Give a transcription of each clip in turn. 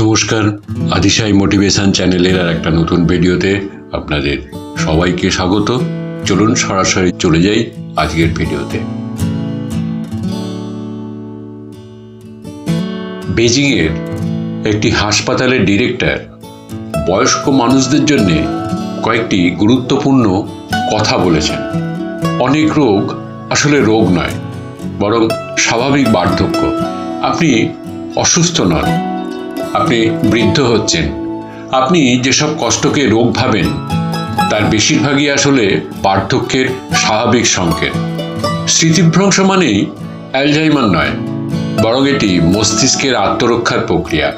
নমস্কার, আদিশাই মোটিভেশন চ্যানেলের আর একটা নতুন ভিডিওতে আপনাদের সবাইকে স্বাগত। চলুন সরাসরি চলে যাই আজকের ভিডিওতে। বেজিংয়ের একটি হাসপাতালের ডিরেক্টর, বয়স্ক মানুষদের জন্য কয়েকটি গুরুত্বপূর্ণ কথা বলেছেন। অনেক রোগ আসলে রোগ নয়, বরং স্বাভাবিক বার্ধক্য। আপনি অসুস্থ নন আপনি বৃদ্ধ হচ্ছেন। আপনি যেসব কষ্টকে রোগ ভাবেন, তার বেশিরভাগই আসলে বার্ধক্যের স্বাভাবিক সংকেত। স্মৃতিভ্রংশ মানেই অ্যালজাইমার নয়, বরং এটি মস্তিষ্কের আত্মরক্ষার প্রক্রিয়া।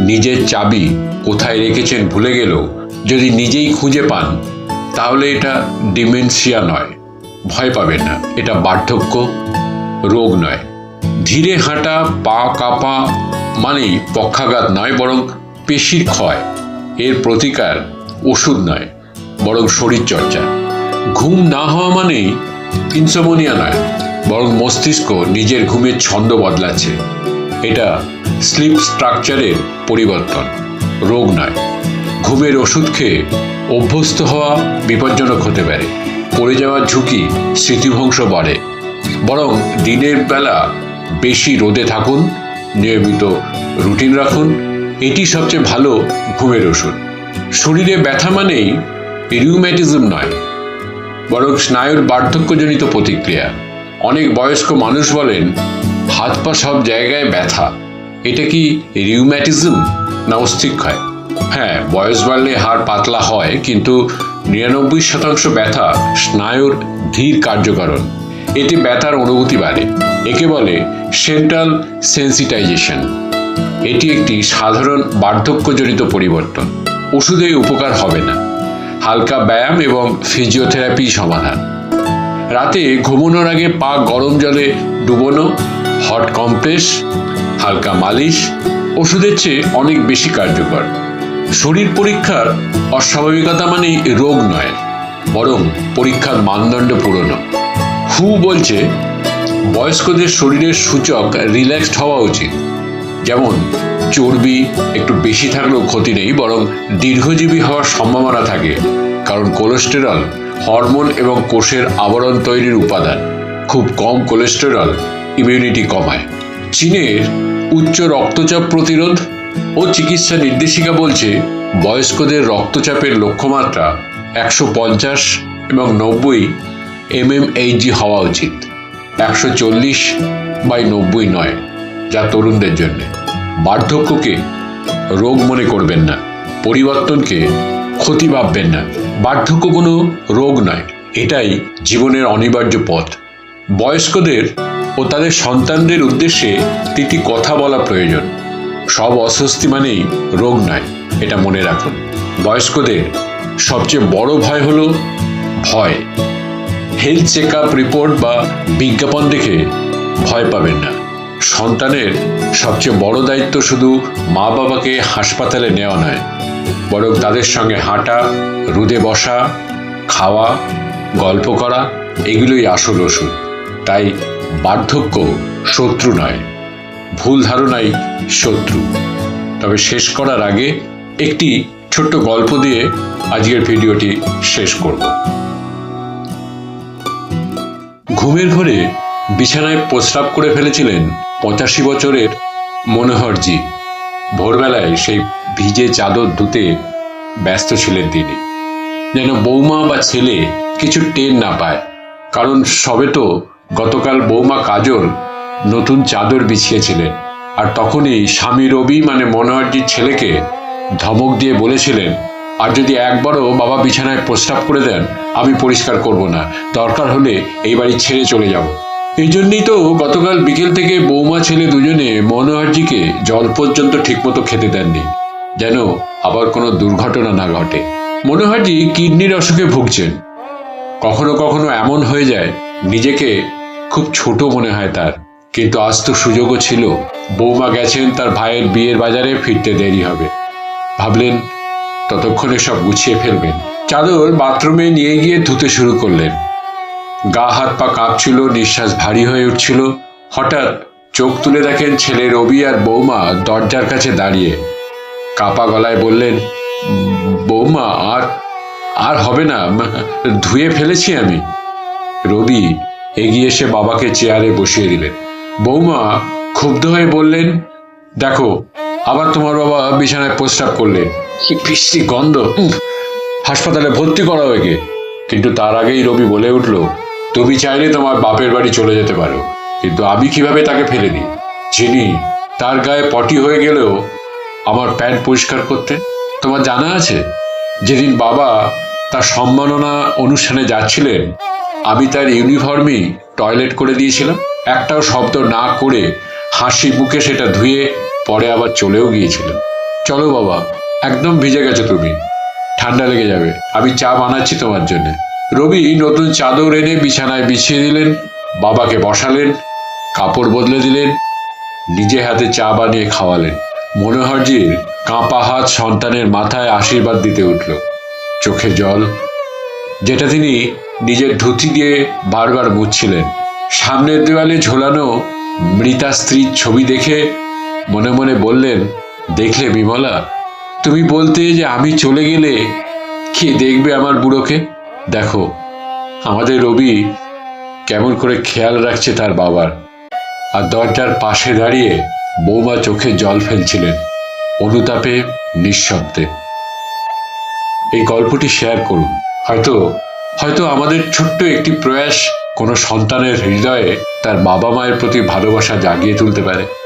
নিজের চাবি কোথায় রেখেছেন ভুলে গেলেও যদি নিজেই খুঁজে পান, তাহলে এটা ডিমেনশিয়া নয়, ভয় পাবেন না। এটা বার্ধক্য রোগ নয়। ধীরে হাঁটা, পা কাঁপা মানেই পক্ষাঘাত নয়, বরং পেশির ক্ষয়। এর প্রতিকার ওষুধ নয়, বরং শরীরচর্চা। ঘুম না হওয়া মানেই ইনসোমোনিয়া নয়, বরং মস্তিষ্ক নিজের ঘুমের ছন্দ বদলাচ্ছে। এটা স্লিপ স্ট্রাকচারের পরিবর্তন, রোগ নয়। ঘুমের ওষুধ খেয়ে অভ্যস্ত হওয়া বিপজ্জনক হতে পারে, পড়ে যাওয়ার ঝুঁকি স্মৃতিভংশ বাড়ে। বরং দিনের বেলা বেশি রোদে থাকুন নিয়মিত রুটিন রাখুন। এটি সবচেয়ে ভালো ঘুমের ওষুধ। শরীরে ব্যথা মানেই রিউম্যাটিজম নয়, বরং স্নায়ুর বার্ধক্যজনিত প্রতিক্রিয়া। অনেক বয়স্ক মানুষ বলেন, হাত পা সব জায়গায় ব্যথা। এটা কি রিউম্যাটিজম না অস্থিক্ষয় হ্যাঁ বয়স বাড়লে হাড় পাতলা হয়, কিন্তু নিরানব্বই শতাংশ ব্যথা স্নায়ুর ধীর কার্যকরণ। এতে ব্যথার অনুভূতি বাড়ে। একে বলে সেন্ট্রাল সেন্সিটাইজেশন। এটি একটি সাধারণ বার্ধক্যজনিত পরিবর্তন। ওষুধে উপকার হবে না। হালকা ব্যায়াম এবং ফিজিওথেরাপি সমাধান। রাতে ঘুমানোর আগে পা গরম জলে ডুবোনো, হট কম্প্রেস, হালকা মালিশ ওষুধের চেয়ে অনেক বেশি কার্যকর। শরীর পরীক্ষার অস্বাভাবিকতা মানে রোগ নয়, বরং পরীক্ষার মানদণ্ড পুরনো। হু বলছে, বয়স্কদের শরীরের সূচক রিল্যাক্সড হওয়া উচিত। যেমন, চর্বি একটু বেশি থাকলেও ক্ষতি নেই, বরং দীর্ঘজীবী হওয়ার সম্ভাবনা থাকে, কারণ কোলেস্টেরল হরমোন এবং কোষের আবরণ তৈরির উপাদান। খুব কম কোলেস্টেরল ইমিউনিটি কমায়। চীনের উচ্চ রক্তচাপ প্রতিরোধ ও চিকিৎসা নির্দেশিকা বলছে, বয়স্কদের রক্তচাপের লক্ষ্যমাত্রা একশো পঞ্চাশ এবং নব্বই এমএমএইচজি হওয়া উচিত। একশো চল্লিশ বাই নব্বই নয়, যা তরুণদের জন্য। বার্ধক্যকে রোগ মনে করবেন না, পরিবর্তনকে ক্ষতি ভাববেন না। বার্ধক্য কোনো রোগ নয়, এটাই জীবনের অনিবার্য পথ। বয়স্কদের ও তাদের সন্তানদের উদ্দেশ্যে তিনটি কথা বলা প্রয়োজন। সব অস্বস্তি মানেই রোগ নয়, এটা মনে রাখুন। বয়স্কদের সবচেয়ে বড় ভয় হলো ভয়। হেলথ চেক রিপোর্ট বা বিজ্ঞাপন দেখে ভয় পাবেন না। সন্তানের সবচেয়ে বড় দায়িত্ব শুধু মা বাবাকে হাসপাতালে নেওয়া নয়, বরং তাদের সঙ্গে হাঁটা, রুদে বসা, খাওয়া, গল্প করা, এগুলোই আসল ওষুধ। তাই বার্ধক্য শত্রু নয়, ভুল ধারণাই শত্রু। তবে শেষ করার আগে একটি ছোট্ট গল্প দিয়ে আজকের ভিডিওটি শেষ করব। ঘুমের বিছানায় প্রস্রাব করে ফেলেছিলেন পঁচাশি বছরের মনোহরজি। ভোরবেলায় সেই ভিজে চাদর ধুতে ব্যস্ত ছিলেন তিনি। যেন বৌমা বা ছেলে কিছু টের না পায়। কারণ সবে তো গতকাল বৌমা কাজল নতুন চাদর বিছিয়েছিলেন। আর তখনই স্বামী রবি মানে মনোহরজির ছেলেকে ধমক দিয়ে বলেছিলেন আর যদি একবারও বাবা বিছানায় প্রস্তাব করে দেন, আমি পরিষ্কার করব না। দরকার হলে এই বাড়ি ছেড়ে চলে যাব। এই জন্যই তো গতকাল বিকেল থেকে বৌমা ছেলে দুজনে মনোহরজিকে জল পর্যন্ত ঠিকমতো খেতে দেননি। যেন আবার কোনো দুর্ঘটনা না ঘটে। মনোহরজি কিডনির অসুখে ভুগছেন। কখনো কখনো এমন হয়ে যায়, নিজেকে খুব ছোট মনে হয় তার। কিন্তু আজ তো সুযোগও ছিল। বৌমা গেছেন তার ভাইয়ের বিয়ের বাজারে ফিরতে দেরি হবে। ভাবলেন ততক্ষণে সব গুছিয়ে ফেলবেন। চাদর বাথরুমে নিয়ে গিয়ে ধুতে শুরু করলেন। গা হাত পা কাঁপছিল, নিঃশ্বাস ভারী হয়ে উঠছিল। হঠাৎ চোখ তুলে দেখেন ছেলে রবি আর বৌমা দরজার কাছে দাঁড়িয়ে। কাপা গলায় বললেন, বৌমা, আর আর হবে না, ধুয়ে ফেলেছি আমি। রবি এগিয়ে এসে বাবাকে চেয়ারে বসিয়ে দিলেন। বৌমা ক্ষুব্ধ হয়ে বললেন, দেখো আবার তোমার বাবা বিছানায় প্রস্রাব করলেন। কি বৃষ্টি গন্ধ। হাসপাতালে ভর্তি করা একে কিন্তু তার আগেই রবি বলে উঠল, তুমি চাইলে তোমার বাপের বাড়ি চলে যেতে পারো। কিন্তু আমি কীভাবে তাকে ফেলে দিই? যিনি তার গায়ে পটি হয়ে গেলেও আমার প্যান্ট পরিষ্কার করতে। তোমার জানা আছে, যেদিন বাবা তার সম্মাননা অনুষ্ঠানে যাচ্ছিলেন, আমি তার ইউনিফর্মই টয়লেট করে দিয়েছিলাম। একটাও শব্দ না করে হাসি মুখে সেটা ধুয়ে পরে আবার চলেও গিয়েছিলেন চলো বাবা, একদম ভিজে গেছো তুমি। ঠান্ডা লেগে যাবে। আমি চা বানাচ্ছি তোমার জন্য। রবি নতুন চাদর এনে বিছানায় বিছিয়ে দিলেন, বাবাকে বসালেন, কাপড় বদলে দিলেন, নিজে হাতে চা বানিয়ে খাওয়ালেন। মনোহরজির কাঁপা হাত সন্তানের মাথায় আশীর্বাদ দিতে উঠল। চোখে জল, যেটা তিনি নিজের ধুতি দিয়ে বারবার মুছছিলেন। সামনের দেওয়ালে ঝোলানো মৃতা স্ত্রীর ছবি দেখে মনে মনে বললেন, দেখলে বিমলা, তুমি বলতে যে আমি চলে গেলে কে দেখবে আমার বুড়োকে? দেখো, আমাদের রবি কেমন করে খেয়াল রাখছে তার বাবার। আর দরজার পাশে দাঁড়িয়ে বৌমা চোখে জল ফেলছিলেন, অনুতাপে, নিঃশব্দে। এই গল্পটি শেয়ার করুন। হয়তো হয়তো আমাদের ছোট্ট একটি প্রয়াস কোনো সন্তানের হৃদয়ে তার বাবা মায়ের প্রতি ভালোবাসা জাগিয়ে তুলতে পারে।